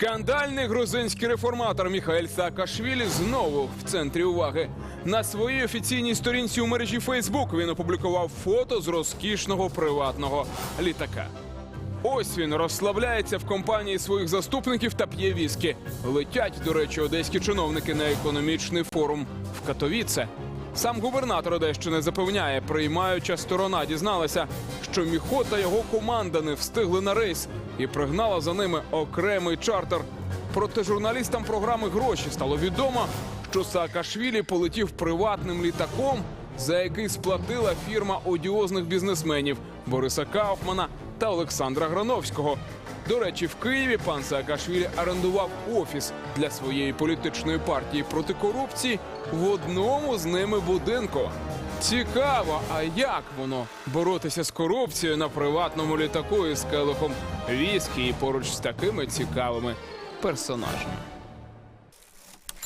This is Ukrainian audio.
Скандальний грузинський реформатор Міхаель Саакашвілі знову в центрі уваги. На своїй офіційній сторінці у мережі Фейсбук він опублікував фото з розкішного приватного літака. Ось він розслабляється в компанії своїх заступників та п'є віскі. Летять, до речі, одеські чиновники на економічний форум в Катовіце. Сам губернатор Одещини запевняє, приймаюча сторона дізналася, що Міхо та його команда не встигли на рейс і пригнала за ними окремий чартер. Проте журналістам програми гроші стало відомо, що Саакашвілі полетів приватним літаком, за який сплатила фірма одіозних бізнесменів Бориса Кауфмана та Олександра Грановського. До речі, в Києві пан Саакашвілі орендував офіс для своєї політичної партії проти корупції в одному з ними будинку. Цікаво, а як воно боротися з корупцією на приватному літаку із келихом віскі і поруч з такими цікавими персонажами?